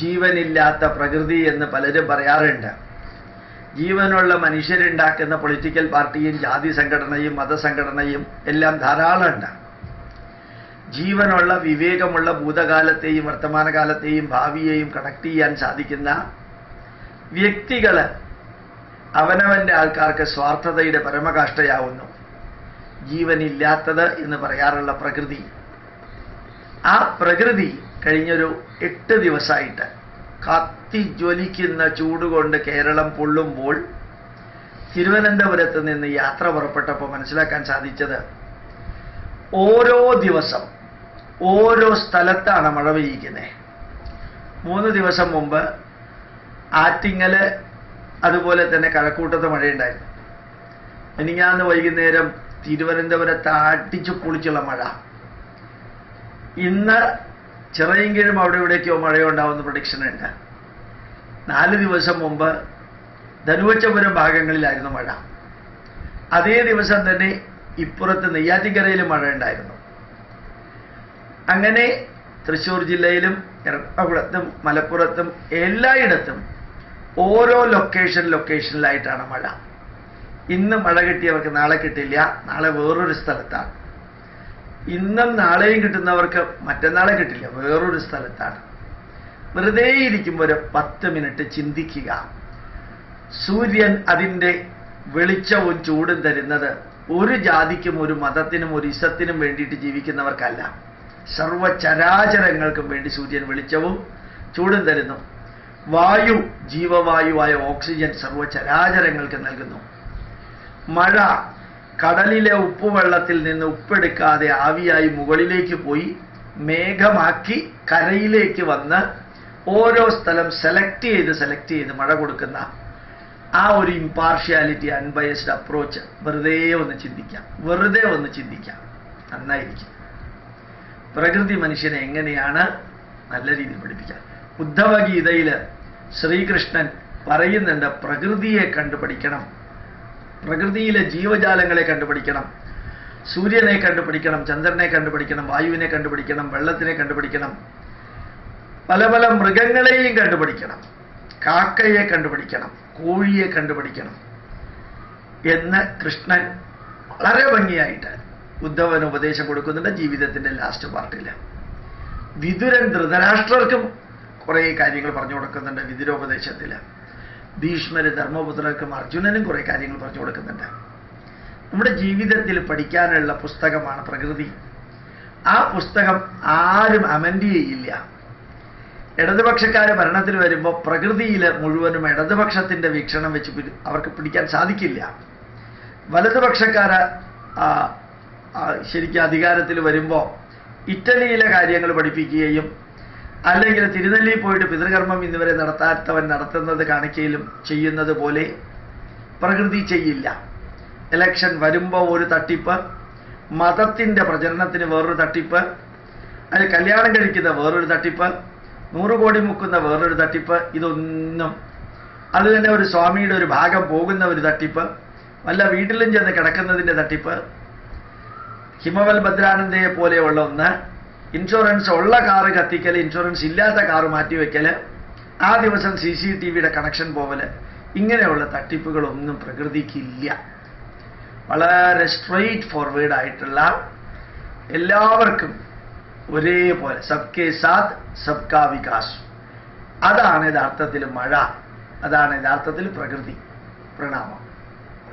ജീവനില്ലാത്ത പ്രകൃതി എന്ന് പലരും പറയാറുണ്ട്. ജീവനുള്ള മനുഷ്യരുണ്ടാക്കുന്ന പൊളിറ്റിക്കൽ പാർട്ടിയും ജാതി സംഘടനയും മതസംഘടനയും എല്ലാം ധാരാളമുണ്ട്. ജീവനുള്ള വിവേകമുള്ള ഭൂതകാലത്തെയും വർത്തമാനകാലത്തെയും ഭാവിയെയും കണക്ട് ചെയ്യാൻ സാധിക്കുന്ന വ്യക്തികൾ അവനവന്റെ ആൾക്കാർക്ക് സ്വാർത്ഥതയുടെ പരമകാഷ്ടയാവുന്നു ജീവനില്ലാത്തത് എന്ന് പറയാറുള്ള പ്രകൃതി. ആ പ്രകൃതി കഴിഞ്ഞൊരു എട്ട് ദിവസമായിട്ട് കത്തിജ്വലിക്കുന്ന ചൂടുകൊണ്ട് കേരളം പൊള്ളുമ്പോൾ തിരുവനന്തപുരത്ത് നിന്ന് യാത്ര പുറപ്പെട്ടപ്പോൾ മനസ്സിലാക്കാൻ സാധിച്ചത് ഓരോ ദിവസം ഓരോ സ്ഥലത്താണ് മഴ പെയ്യിക്കുന്നത് മൂന്ന് ദിവസം മുമ്പ് ആറ്റിങ്ങൽ അതുപോലെ തന്നെ കഴക്കൂട്ടത്ത് മഴയുണ്ടായിരുന്നു. മിനിങ്ങാന്ന് വൈകുന്നേരം തിരുവനന്തപുരത്ത് ആട്ടിച്ചു പൊളിച്ചുള്ള മഴ. ഇന്ന് ചിറയൻകീഴും അവിടെ ഇവിടേക്കോ മഴയുണ്ടാവുന്ന പ്രഡിക്ഷൻ ഉണ്ട് നാല് ദിവസം മുമ്പ് ധനുവച്ചപുരം ഭാഗങ്ങളിലായിരുന്നു മഴ. അതേ ദിവസം തന്നെ ഇപ്പുറത്ത് നെയ്യാറ്റിക്കരയിലും മഴ ഉണ്ടായിരുന്നു. അങ്ങനെ തൃശ്ശൂർ ജില്ലയിലും എറണാകുളത്തും മലപ്പുറത്തും എല്ലായിടത്തും ഓരോ ലൊക്കേഷൻ ലൊക്കേഷനിലായിട്ടാണ് മഴ. ഇന്ന് മഴ കിട്ടിയവർക്ക് നാളെ കിട്ടില്ല. നാളെ വേറൊരു സ്ഥലത്താണ്. ഇന്നും നാളെയും കിട്ടുന്നവർക്ക് മറ്റന്നാളെ കിട്ടില്ല. വേറൊരു സ്ഥലത്താണ്. വെറുതെ ഇരിക്കുമ്പോൾ ഒരു പത്ത് മിനിറ്റ് ചിന്തിക്കുക. സൂര്യൻ അതിന്റെ വെളിച്ചവും ചൂടും തരുന്നത് ഒരു ജാതിക്കും ഒരു മതത്തിനും ഒരു ഇസത്തിനും വേണ്ടിയിട്ട് ജീവിക്കുന്നവർക്കല്ല. സർവചരാചരങ്ങൾക്കും വേണ്ടി സൂര്യൻ വെളിച്ചവും ചൂടും തരുന്നു. വായു ജീവവായുവായ ഓക്സിജൻ സർവചരാചരങ്ങൾക്ക് നൽകുന്നു. മഴ കടലിലെ ഉപ്പുവെള്ളത്തിൽ നിന്ന് ഉപ്പെടുക്കാതെ ആവിയായി മുകളിലേക്ക് പോയി മേഘമാക്കി കരയിലേക്ക് വന്ന് ഓരോ സ്ഥലം സെലക്ട് ചെയ്ത് സെലക്ട് ചെയ്ത് മഴ കൊടുക്കുന്ന ആ ഒരു ഇമ്പാർഷ്യാലിറ്റി അൺബയസ്ഡ് അപ്രോച്ച് വെറുതെ ഒന്ന് ചിന്തിക്കാം. വെറുതെ ഒന്ന് ചിന്തിക്കാം. നന്നായിരിക്കും. പ്രകൃതി മനുഷ്യനെ എങ്ങനെയാണ് നല്ല രീതിയിൽ പഠിപ്പിക്കാം ഉദ്ധവഗീതയിൽ ശ്രീകൃഷ്ണൻ പറയുന്നുണ്ട് പ്രകൃതിയെ കണ്ടുപഠിക്കണം പ്രകൃതിയിലെ ജീവജാലങ്ങളെ കണ്ടുപിടിക്കണം. സൂര്യനെ കണ്ടുപിടിക്കണം ചന്ദ്രനെ കണ്ടുപിടിക്കണം വായുവിനെ കണ്ടുപിടിക്കണം വെള്ളത്തിനെ കണ്ടുപിടിക്കണം. പല പല മൃഗങ്ങളെയും കണ്ടുപിടിക്കണം. കാക്കയെ കണ്ടുപിടിക്കണം കോഴിയെ കണ്ടുപിടിക്കണം എന്ന് കൃഷ്ണൻ വളരെ ഭംഗിയായിട്ട് ഉദ്ധവന് ഉപദേശം കൊടുക്കുന്നുണ്ട് ജീവിതത്തിന്റെ ലാസ്റ്റ് പാർട്ടിൽ വിതുരൻ ധൃതരാഷ്ട്രർക്കും കുറേ കാര്യങ്ങൾ പറഞ്ഞു കൊടുക്കുന്നുണ്ട് വിതുരോപദേശത്തിൽ ഭീഷ്മര് ധർമ്മപുത്രർക്കും അർജുനനും കുറേ കാര്യങ്ങൾ പറഞ്ഞു കൊടുക്കുന്നുണ്ട്. നമ്മുടെ ജീവിതത്തിൽ പഠിക്കാനുള്ള പുസ്തകമാണ് പ്രകൃതി. ആ പുസ്തകം ആരും അമെൻഡ് ചെയ്യില്ല. ഇടതുപക്ഷക്കാരെ ഭരണത്തിൽ വരുമ്പോൾ പ്രകൃതിയിൽ മുഴുവനും ഇടതുപക്ഷത്തിന്റെ വീക്ഷണം വെച്ച് അവർക്ക് പിടിക്കാൻ സാധിക്കില്ല. വലതുപക്ഷക്കാര് ശരിക്കും അധികാരത്തിൽ വരുമ്പോൾ ഇറ്റലിയിലെ കാര്യങ്ങൾ പഠിപ്പിക്കുകയും അല്ലെങ്കിൽ തിരുനെല്ലി പോയിട്ട് പിതൃകർമ്മം ഇന്നുവരെ നടത്താത്തവൻ നടത്തുന്നത് കാണിക്കയിലും ചെയ്യുന്നത് പോലെ പ്രകൃതി ചെയ്യില്ല. ഇലക്ഷൻ വരുമ്പോൾ ഒരു തട്ടിപ്പ് മതത്തിന്റെ പ്രചരണത്തിന് വേറൊരു തട്ടിപ്പ് അതിൽ കല്യാണം കഴിക്കുന്ന വേറൊരു തട്ടിപ്പ് നൂറ് കോടി മുക്കുന്ന വേറൊരു തട്ടിപ്പ് ഇതൊന്നും. അത് തന്നെ ഒരു സ്വാമിയുടെ ഒരു ഭാഗം പോകുന്ന ഒരു തട്ടിപ്പ് വല്ല വീട്ടിലും ചെന്ന് കിടക്കുന്നതിന്റെ തട്ടിപ്പ് ഹിമവൽ ഭദ്രാനന്ദയെ പോലെയുള്ള ഒന്ന്. ഇൻഷുറൻസ് ഉള്ള കാറ് കത്തിക്കൽ ഇൻഷുറൻസ് ഇല്ലാത്ത കാറ് മാറ്റിവെക്കൽ ആ ദിവസം സി സി ടി വിയുടെ കണക്ഷൻ പോവൽ ഇങ്ങനെയുള്ള തട്ടിപ്പുകളൊന്നും പ്രകൃതിക്കില്ല. വളരെ സ്ട്രെയിറ്റ് ഫോർവേഡ് ആയിട്ടുള്ള എല്ലാവർക്കും ഒരേപോലെ സബ്കെ സാത്ത് സബ്കാ വികാസ്. അതാണ് യഥാർത്ഥത്തിൽ മഴ. അതാണ് യഥാർത്ഥത്തിൽ പ്രകൃതി. പ്രണാമം.